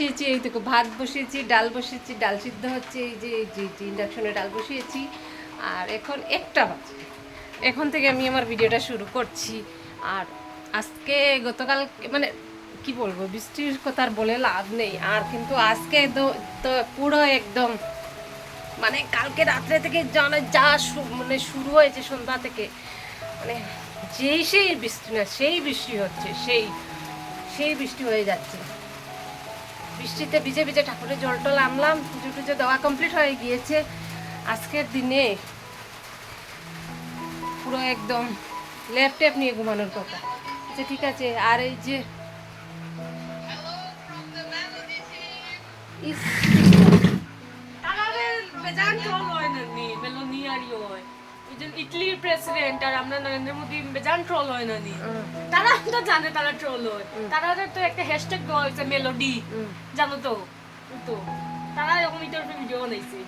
বসিয়েছি, এই দেখো ভাত বসিয়েছি, ডাল বসিয়েছি, ডাল সিদ্ধ হচ্ছে, এই যে ইন্ডাকশনে ডাল বসিয়েছি। আর এখন একটা বাজে। এখন থেকে আমি আমার ভিডিওটা শুরু করছি। আর আজকে গতকাল মানে কি বলব, বৃষ্টির কথা আর বলে লাভ নেই। আর কিন্তু আজকে তো পুরো একদম মানে কালকে রাত্রে থেকে জানা যা মানে শুরু হয়েছে সন্ধ্যা থেকে মানে যেই সেই বৃষ্টি না, সেই বৃষ্টি হচ্ছে, সেই সেই বৃষ্টি হয়ে যাচ্ছে। বৃষ্টিতে ভিজে ভিজে ঠাকুরের জল টল আনলাম পুজো টুজো দেওয়া কমপ্লিট হয়ে গিয়েছে। আজকের দিনে পুরো একদম ল্যাপটপ নিয়ে ঘুমানোর কথা। আচ্ছা ঠিক আছে আর এই যে ইস, আমাদের বেজান ট্রল হয় না নি মেলোনি আর ইয়ে হয়। ইটালির প্রেসিডেন্ট আর আমরা নরেন্দ্র মোদী বেজান ট্রল হয় না নি। তারা তো জানে তারা ট্রল হয়। তারা তো একটা হ্যাশট্যাগ দেওয়া হয়েছে মেলোডি জানো তো? তো তারা এরকম উপরে ভিডিও বানাইছে।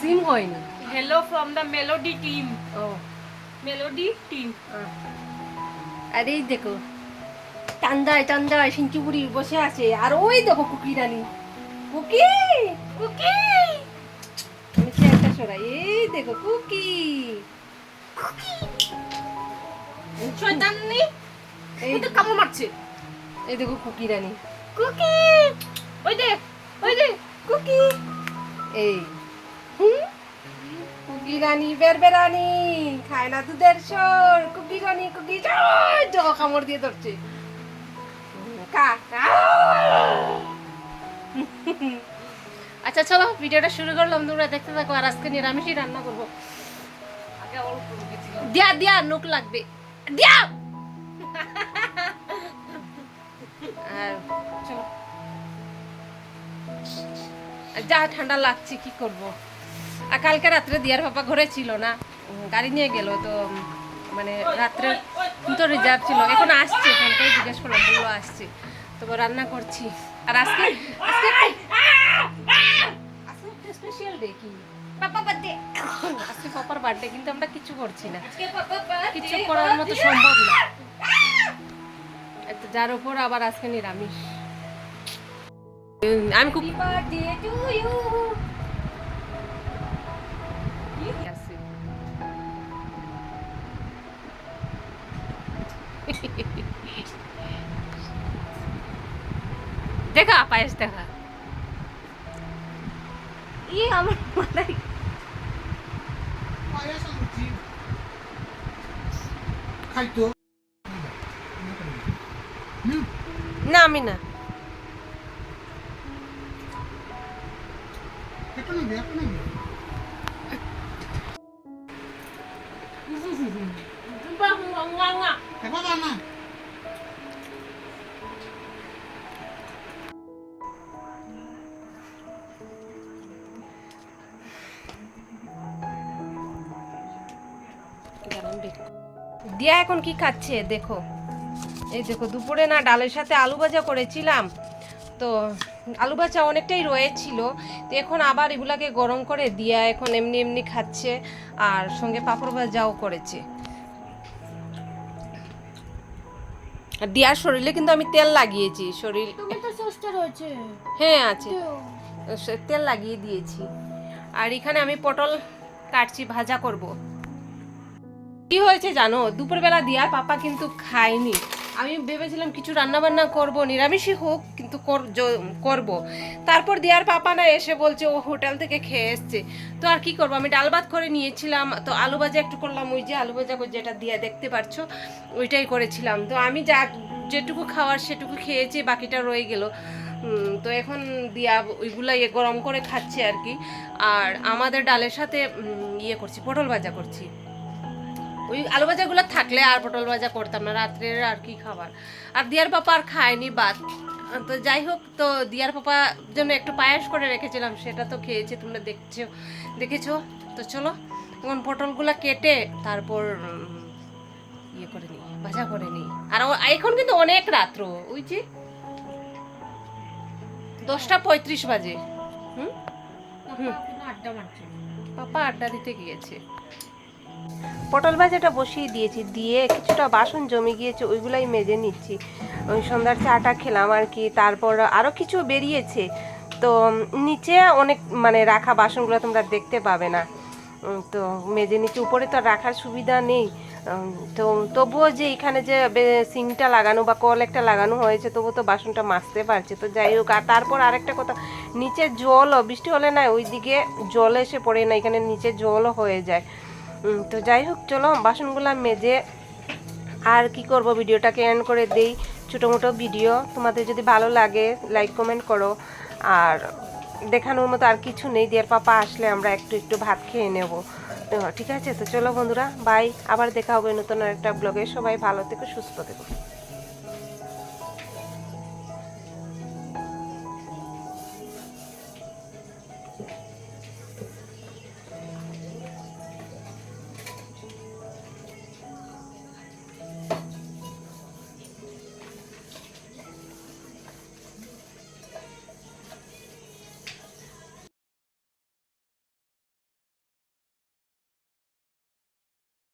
সিম হয়নি hello from the Melody team O. Melody team আরে দেখো টান্দায় টান্দায় সিঞ্চুপুরি বসে আছে। আর ওই দেখো কুকি রানী। কুকি! কুকি! চেয়ারটা এই দেখো কুকি। শয়তান এই তো কামড় মারছে। এই দেখো কুকি রানী। কুকি ওই দে ওই দে কুকি। এই? কুকি রানী বের বেরানি খায় না দুধের সর। কুকি রানী কুকি জগা কামড় দিয়ে ধরছে। কা। আচ্ছা চলো, ভিডিওটা শুরু করলাম, তোমরা দেখতে থাকো, আর আজকে নিরামিষই রান্না করব। দিয়া দিয়া নুক লাগবে। দিয়া! আর যা ঠান্ডা লাগছে, কি করব? আর কালকে রাত্রে দিয়ার পাপা ঘরে ছিল না গাড়ি নিয়ে গেল, তো মানে রাত্রে তো রিজার্ভ ছিল। এখন আসছে ফোন জিজ্ঞেস করলাম, বলল আসছে। তো রান্না করছি। আর আজকে আজকে স্পেশাল ডে কি? পাপা বাদে আজকে পাপার বার্থডে কিন্তু আমরা কিছু করছি না। কিছু করার মতো সম্ভব না। যার উপর আবার আজকে নিরামিষ। আমি খুব বার্থডে টু ইউ দেখা পায়েস দেখা। ই আমার মাথায় খাইতো। না আমি না। এটা নিবি এখন দিয়া এখন কি খাচ্ছে? দেখো। এই দেখো দুপুরে না ডালের সাথে আলু ভাজা করেছিলাম। তো আলু ভাজা অনেকটাই রয়েছিল তো এখন আবার এগুলাকে গরম করে দিয়া এখন এমনি এমনি খাচ্ছে আর সঙ্গে পাঁপড় ভাজাও করেছে। আর দিয়ার শরীরে কিন্তু আমি তেল লাগিয়েছি। শরীর হ্যাঁ আছে। তেল লাগিয়ে দিয়েছি। আর এখানে আমি পটল কাটছি ভাজা করব। কি হয়েছে জানো? দুপুরবেলা দিয়া পাপা কিন্তু খায়নি। আমি ভেবেছিলাম কিছু রান্না বান্না করব, নিরামিষই হোক কিন্তু কর- করব। তারপর দিয়ার পাপা না এসে বলছে, ও হোটেল থেকে খেয়ে এসছে। তো আর কি করব? আমি ডাল ভাত করে নিয়েছিলাম, তো আলু ভাজা একটু করলাম। ওই যে আলু ভাজা যেটা দিয়া দেখতে পারছ, ওইটাই করেছিলাম। তো আমি যা যেটুকু খাওয়ার সেটুকু খেয়েছি, বাকিটা রয়ে গেল। তো এখন দিয়া ওইগুলো ইয়ে গরম করে খাচ্ছে আর কি। আর আমাদের ডালের সাথে ইয়ে করছি, পটল ভাজা করছি। ওই আলু ভাজাগুলো থাকলে আর পটল ভাজা করতাম না রাত্রের আর কি খাবার। আর দিয়ার পাপা আর খায়নি বাদ তো যাই হোক তো দিয়ার পাপা জন্য একটু পায়েস করে রেখেছিলাম সেটা তো খেয়েছে তোমরা দেখছ দেখেছ? তো চলো এখন পটলগুলো কেটে তারপর ইয়ে করে নিই ভাজা করে নিই। আর এখন কিন্তু অনেক রাত্র ওই যে দশটা পঁয়ত্রিশ বাজে। হুম? আড্ডা মারছে। পাপা আড্ডা দিতে গিয়েছে। পটল ভাজাটা বসিয়ে দিয়েছি, দিয়ে কিছুটা বাসন জমে গিয়েছে, ওইগুলাই মেজে নিচ্ছি। ওই সন্ধ্যার চাটা খেলাম আর কি, তারপর আরও কিছু বেরিয়েছে। তো নিচে অনেক মানে রাখা বাসনগুলো তোমরা দেখতে পাবে না। তো মেজে নিচে উপরে তো রাখার সুবিধা নেই। তো তবুও যে এখানে যে সিংটা লাগানো বা কল একটা লাগানো হয়েছে তবু তো বাসনটা মাজতে পারছে। তো যাই হোক, আর তারপর আরেকটা কথা, নিচে জলও, বৃষ্টি হলে না ওইদিকে জল এসে পড়ে না, এখানে নিচে জলও হয়ে যায়। তো যাই হোক, চলো, বাসনগুলো মেজে আর কি করব? ভিডিওটাকে এন্ড করে দেই। ছোটো মোটো ভিডিও। তোমাদের যদি ভালো লাগে লাইক কমেন্ট করো। আর দেখানোর মতো আর কিছু নেই। দিয়ার পাপা আসলে আমরা একটু একটু ভাত খেয়ে নেব। ঠিক আছে, তো চলো বন্ধুরা বাই আবার দেখা হবে নতুন একটা ব্লগে সবাই ভালো থেকো, সুস্থ থেকো।